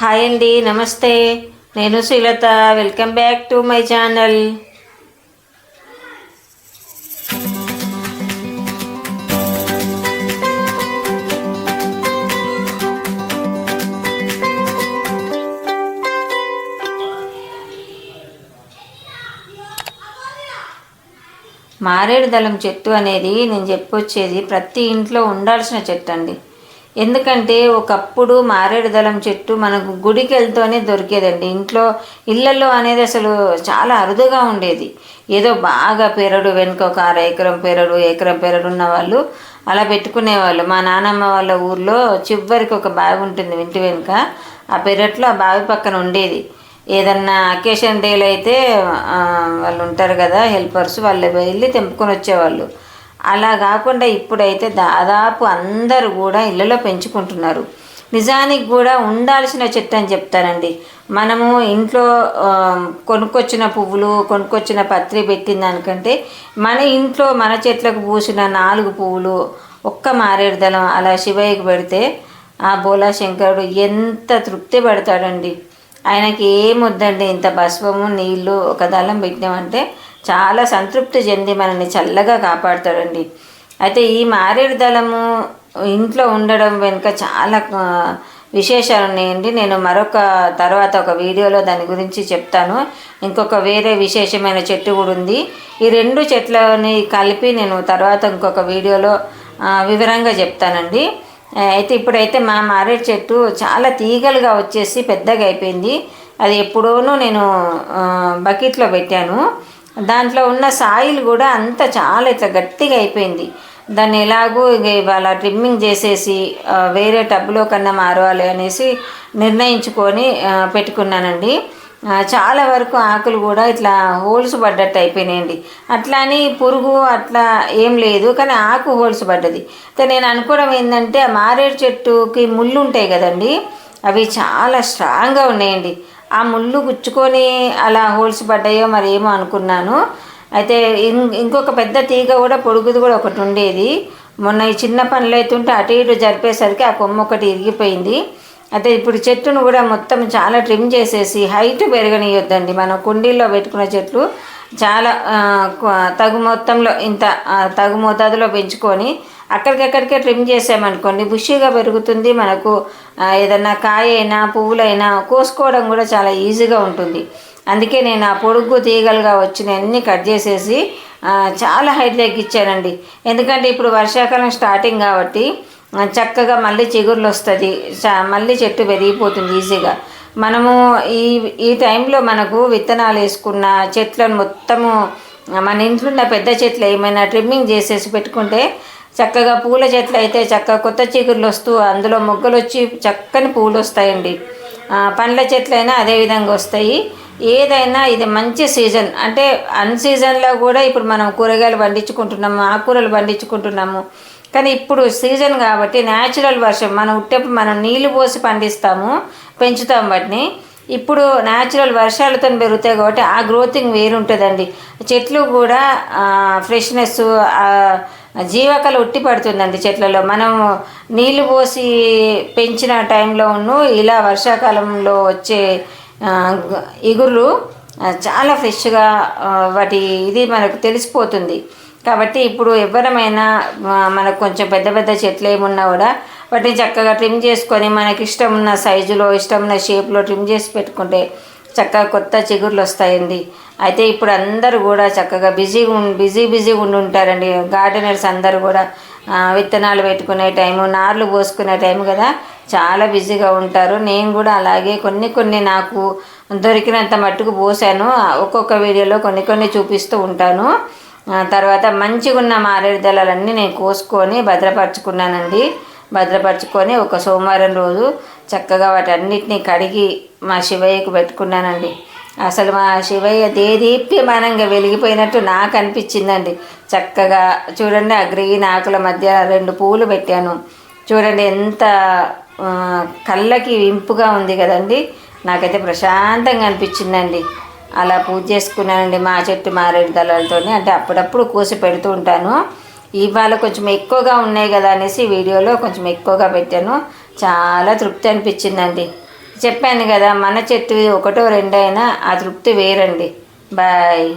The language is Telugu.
హాయ్ అండి నమస్తే. నేను Srilatha welcome back to my channel. మారేడు దళం చెట్టు అనేది నేను చెప్పొచ్చేది ప్రతి ఇంట్లో ఉండాల్సిన చెట్టు అండి. ఎందుకంటే ఒకప్పుడు మారేడుదలం చెట్టు మనకు గుడికి వెళ్తూనే దొరికేదండి. ఇంట్లో ఇళ్ళల్లో అనేది అసలు చాలా అరుదుగా ఉండేది. ఏదో బాగా పెరడు వెనుక ఒక అర ఎకరం పెరడు ఎకరం పెరడు ఉన్న వాళ్ళు అలా పెట్టుకునేవాళ్ళు. మా నానమ్మ వాళ్ళ ఊర్లో చివరికి ఒక బావి ఉంటుంది ఇంటి వెనుక. ఆ పెరట్లో ఆ బావి పక్కన ఉండేది. ఏదన్నా అకేషన్ డేలు అయితే వాళ్ళు ఉంటారు కదా హెల్పర్స్ వాళ్ళు వెళ్ళి తెంపుకొని వచ్చేవాళ్ళు. అలా కాకుండా ఇప్పుడైతే దాదాపు అందరూ కూడా ఇళ్ళలో పెంచుకుంటున్నారు. నిజానికి కూడా ఉండాల్సిన చెట్టు అని చెప్తానండి. మనము ఇంట్లో కొనుక్కొచ్చిన పువ్వులు కొనుక్కొచ్చిన పత్రి పెట్టిన దానికంటే మన ఇంట్లో మన చెట్లకు పూసిన నాలుగు పువ్వులు ఒక్క మారేడుదలం అలా శివయ్యకి పెడితే ఆ బోలా శంకరుడు ఎంత తృప్తి పడతాడండి. ఆయనకి ఏమొద్దండి? ఇంత భస్వము నీళ్ళు ఒక దళం పెట్టినామంటే చాలా సంతృప్తి చెంది మనల్ని చల్లగా కాపాడుతాడండి. అయితే ఈ మారేడు దళము ఇంట్లో ఉండడం వెనుక చాలా విశేషాలు ఉన్నాయండి. నేను మరొక తర్వాత ఒక వీడియోలో దాని గురించి చెప్తాను. ఇంకొక వేరే విశేషమైన చెట్టు కూడా ఉంది. ఈ రెండు చెట్లని కలిపి నేను తర్వాత ఇంకొక వీడియోలో వివరంగా చెప్తానండి. అయితే ఇప్పుడైతే మా మారేడు చెట్టు చాలా తీగలుగా వచ్చేసి పెద్దగా అయిపోయింది. అది ఎప్పుడోనూ నేను బకెట్లో పెట్టాను. దాంట్లో ఉన్న సాయిల్ కూడా అంత చాలా ఇట్లా గట్టిగా అయిపోయింది. దాన్ని ఎలాగూ ఇక ఇవాళ ట్రిమ్మింగ్ చేసేసి వేరే టబ్లో కన్నా మారవాలి అనేసి నిర్ణయించుకొని పెట్టుకున్నానండి. చాలా వరకు ఆకులు కూడా ఇట్లా హోల్స్ పడ్డట్టు అయిపోయినాయండి. అట్లా అని పురుగు అట్లా ఏం లేదు కానీ ఆకు హోల్స్ పడ్డది. అయితే నేను అనుకోవడం ఏంటంటే ఆ మారేడు చెట్టుకి ముళ్ళు ఉంటాయి కదండి అవి చాలా స్ట్రాంగ్గా ఉన్నాయండి. ఆ ముళ్ళు గుచ్చుకొని అలా హోల్స్ పడ్డాయో మరి ఏమో అనుకున్నాను. అయితే ఇం- ఇంకొక పెద్ద తీగ కూడా పొడుగుది కూడా ఒకటి ఉండేది. మొన్న ఈ చిన్న పనులు ఉంటే అటు ఇటు జరిపేసరికి ఆ కొమ్మ ఒకటి ఇరిగిపోయింది. అయితే ఇప్పుడు చెట్టును కూడా మొత్తం చాలా ట్రిమ్ చేసేసి హైట్ పెరగనియొద్దండి. మనం కుండీల్లో పెట్టుకున్న చెట్లు చాలా తగు మొత్తంలో ఇంత తగు మోతాదులో పెంచుకొని అక్కడికక్కడికే ట్రిమ్ చేసామనుకోండి బుషీగా పెరుగుతుంది. మనకు ఏదన్నా కాయ అయినా పువ్వులైనా కోసుకోవడం కూడా చాలా ఈజీగా ఉంటుంది. అందుకే నేను ఆ పొడుగు తీగలుగా వచ్చిన అన్ని కట్ చేసేసి చాలా హైట్ ఎక్కిచ్చానండి ఎందుకంటే ఇప్పుడు వర్షాకాలం స్టార్టింగ్ కాబట్టి చక్కగా మళ్ళీ చిగుర్లు వస్తుంది చ- మళ్ళీ చెట్టు పెరిగిపోతుంది ఈజీగా. మనము ఈ ఈ టైంలో మనకు విత్తనాలు వేసుకున్న చెట్లను మొత్తము మన ఇంట్లో ఉన్న పెద్ద చెట్లు ఏమైనా ట్రిమ్మింగ్ చేసేసి పెట్టుకుంటే చక్కగా పూల చెట్లు అయితే చక్కగా కొత్త చిగుర్లు వస్తూ అందులో మొగ్గలు వచ్చి చక్కని పూలు వస్తాయండి పండ్ల చెట్లైనా అదే విధంగా వస్తాయి. ఏదైనా ఇది మంచి సీజన్. అంటే అన్ సీజన్లో కూడా ఇప్పుడు మనం కూరగాయలు పండించుకుంటున్నాము ఆకుకూరలు పండించుకుంటున్నాము. కానీ ఇప్పుడు సీజన్ కాబట్టి న్యాచురల్ వర్షం మనం ఉట్టేప్పుడు మనం నీళ్ళు పోసి పండిస్తాము పెంచుతాం వాటిని. ఇప్పుడు న్యాచురల్ వర్షాలతో పెరుగుతాయి కాబట్టి ఆ గ్రోతింగ్ వేరుంటుందండి. చెట్లు కూడా ఫ్రెష్నెస్ జీవకళ ఉట్టి పడుతుందండి చెట్లలో. మనం నీళ్ళు పోసి పెంచిన టైంలో ఉన్ను ఇలా వర్షాకాలంలో వచ్చే ఇగుర్లు చాలా ఫ్రెష్గా వాటి ఇది మనకు తెలిసిపోతుంది. కాబట్టి ఇప్పుడు ఎవరమైనా మనకు కొంచెం పెద్ద పెద్ద చెట్లు ఏమున్నా కూడా వాటిని చక్కగా ట్రిమ్ చేసుకొని మనకి ఇష్టం ఉన్న సైజులో ఇష్టం ఉన్న షేప్లో ట్రిమ్ చేసి పెట్టుకుంటే చక్కగా కొత్త చిగుర్లు వస్తాయండి. అయితే ఇప్పుడు అందరూ కూడా చక్కగా బిజీగా బిజీ బిజీగా ఉండి ఉంటారండి. గార్డెనర్స్ అందరూ కూడా విత్తనాలు పెట్టుకునే టైము నార్లు పోసుకునే టైం కదా. చాలా బిజీగా ఉంటారు. నేను కూడా అలాగే కొన్ని కొన్ని నాకు దొరికినంత మట్టుకు పోసాను. ఒక్కొక్క వీడియోలో కొన్ని కొన్ని చూపిస్తూ ఉంటాను. తర్వాత మంచిగా ఉన్న మారేడు దళాలన్నీ నేను కోసుకొని భద్రపరచుకున్నానండి. భద్రపరచుకొని ఒక సోమవారం రోజు చక్కగా వాటన్నిటిని కడిగి మా శివయ్యకు పెట్టుకున్నానండి. అసలు మా శివయ్య దేదీప్యమానంగా వెలిగిపోయినట్టు నాకు అనిపించిందండి. చక్కగా చూడండి ఆ గ్రీన్ ఆకుల మధ్య రెండు పువ్వులు పెట్టాను. చూడండి ఎంత కళ్ళకి ఇంపుగా ఉంది కదండి. నాకైతే ప్రశాంతంగా అనిపించిందండి. అలా పూజ చేసుకున్నానండి మా చెట్టు మారేడు దళాలతోని అంటే అప్పుడప్పుడు కోసి పెడుతూ ఉంటాను. ఇవాళ కొంచెం ఎక్కువగా ఉన్నాయి కదా అనేసి వీడియోలో కొంచెం ఎక్కువగా పెట్టాను. చాలా తృప్తి అనిపించిందండి. చెప్పాను కదా మన చెట్టు ఒకటో రెండైనా ఆ తృప్తి వేరండి. బాయ్.